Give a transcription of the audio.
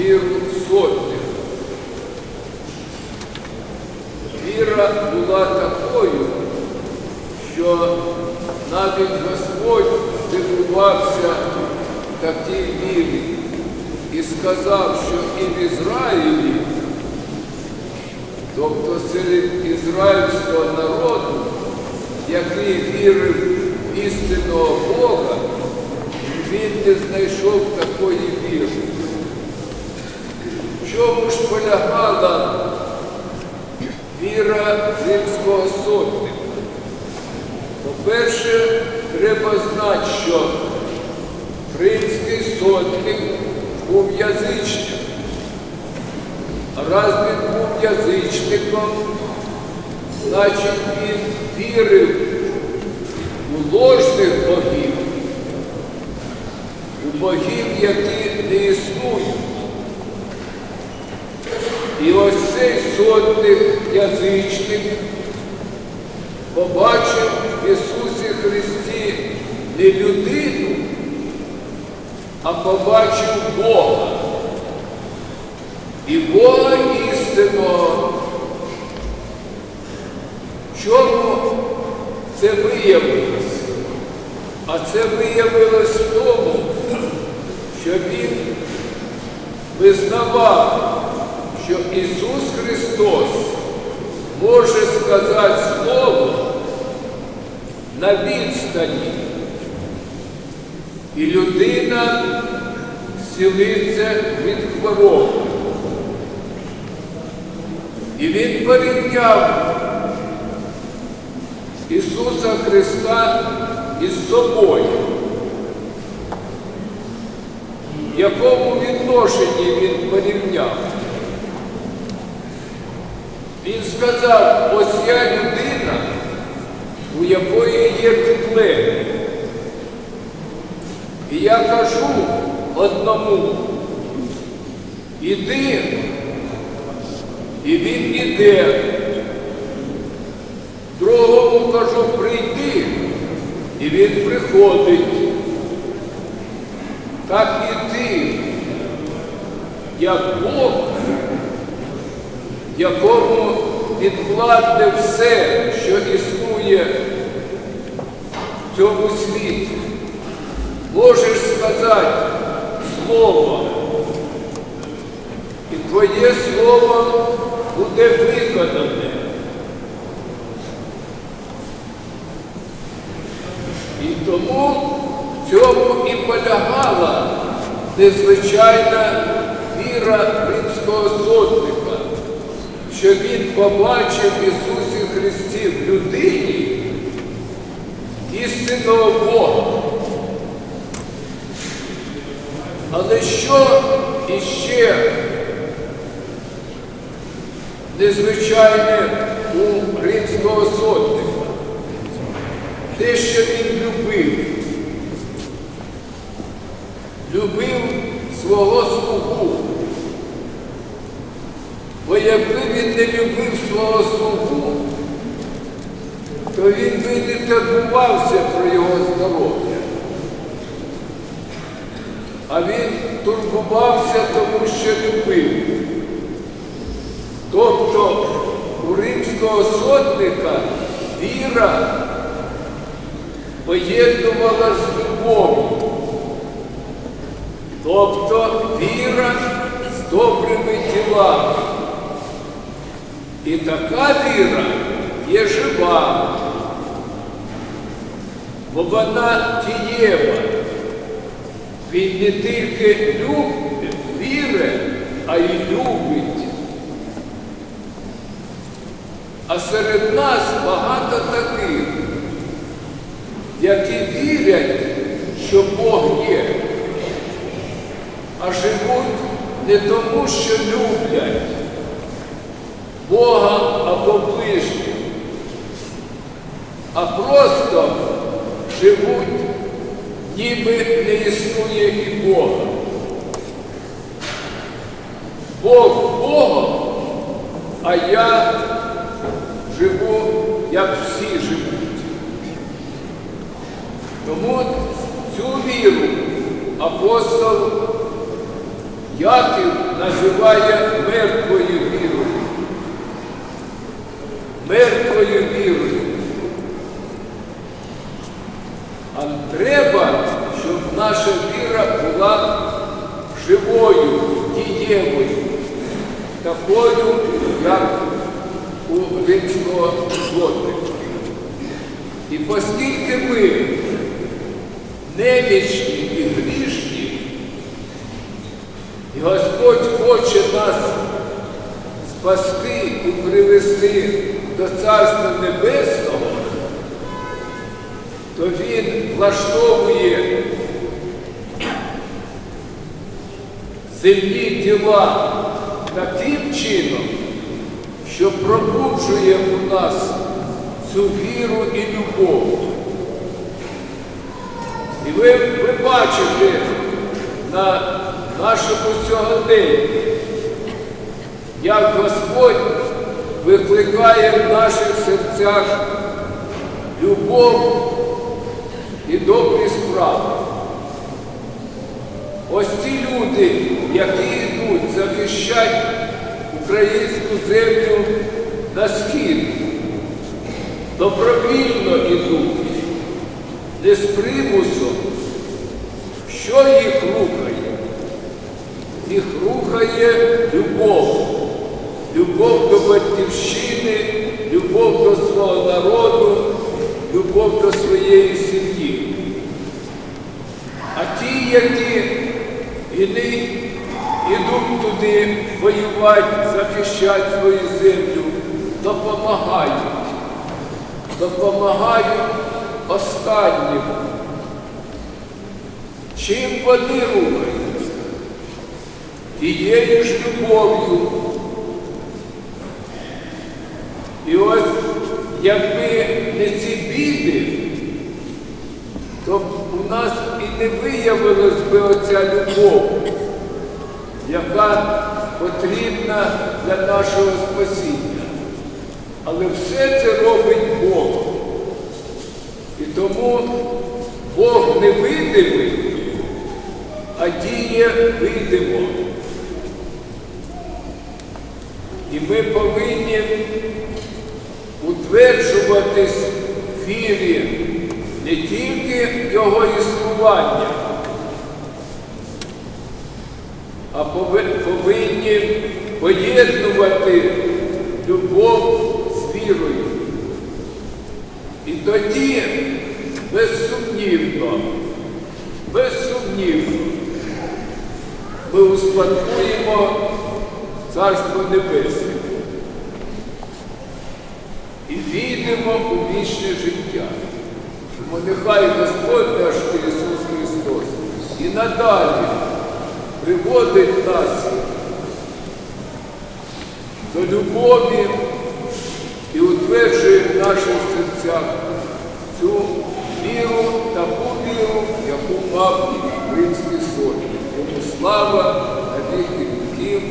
віру сотника. Віра була такою, що навіть Господь здивувався такій вірі і сказав, що і в Ізраїлі, тобто серед ізраїльського народу, який вірив в істинного Бога, він не знайшов такої віри. Чому ж полягала віра римського сотника? По-перше, треба знати, що римський сотник був язичником. А раз він був язичником, значить він вірив у ложних богів, у богів, які не існують. І ось цей сотник язичник побачив в Ісусі Христі не людину, а побачив Бога. І Бога істинного. Чому це виявилось? А це виявилось в тому, що Він визнавав, що Ісус Христос може сказати Слово на відстані. І людина зцілиться від хвороби. І він порівняв Ісуса Христа із собою. В якому відношенні він порівняв? Він сказав, ось я людина, у якої є підлеглі. І я кажу одному, іди, і він іде. Другому кажу, прийди, і він приходить. Так і ти, як Бог, якому підвладне все, що існує в цьому світі. Можеш сказати слово, і твоє слово буде виконане. І тому в цьому і полягала незвичайна віра римського сотника, що він побачив Ісусі Христі в людині істинного Бога. Але що іще незвичайне у римського сотника? Те, що він любив. Любив свого слугу. Бо якби він не любив свого слугу, то він би не турбувався про його здоров'я. А він турбувався, тому що любив. Тобто у римського сотника віра поєднувала з любов'ю. Тобто віра з добрими ділами. І така віра є жива, бо вона дієва. Він не тільки любить, вірить, а й любить. А серед нас багато таких, які вірять, що Бог є, а живуть не тому, що люблять Бога або ближніх, а просто живуть, ніби не існує і Бога. Бог Богом, а я живу, як всі живуть. Тому цю віру апостол Яків називає мертвою вірою. Мертвою вірою. А треба, щоб наша віра була живою, дієвою, такою, як у римського злотника. І оскільки ми немічні і грішні, і Господь хоче нас спасти і привести до Царства Небесного, то Він влаштовує земні діла таким чином, що пробуджує у нас цю віру і любов. І ви, ви бачите на нашому сьогоденні, як Господь викликає в наших серцях любов і добрі справи. Ось ті люди, які йдуть захищати українську землю на схід, добровільно йдуть, не з примусом, що їх рухає? Їх рухає любов, любов до батьківщини, любов до свого народу, любов до своєї сім'ї. А ті, які іни, ідуть туди воювати, захищати свою землю, допомагають. Допомагають останнім. Чим вони рухаються? Тією ж любов'ю. І ось якби не ці біди, то у нас і не виявилась би оця любов, яка потрібна для нашого спасіння. Але все це робить Бог. І тому Бог не видимий, а діє видимо. І ми повинні утверджуватись в вірі не тільки Його існування, а повинні поєднувати любов з вірою. І тоді, безсумнівно, безсумнівно, ми успадкуємо Царство Небесне і війдемо у вічне життя. Тому нехай Господь наш Ісус Христос і надалі приводить нас до любові і утверджує в наших серцях цю віру, таку віру, яку мав Римський сотні. Йому слава на віки віків.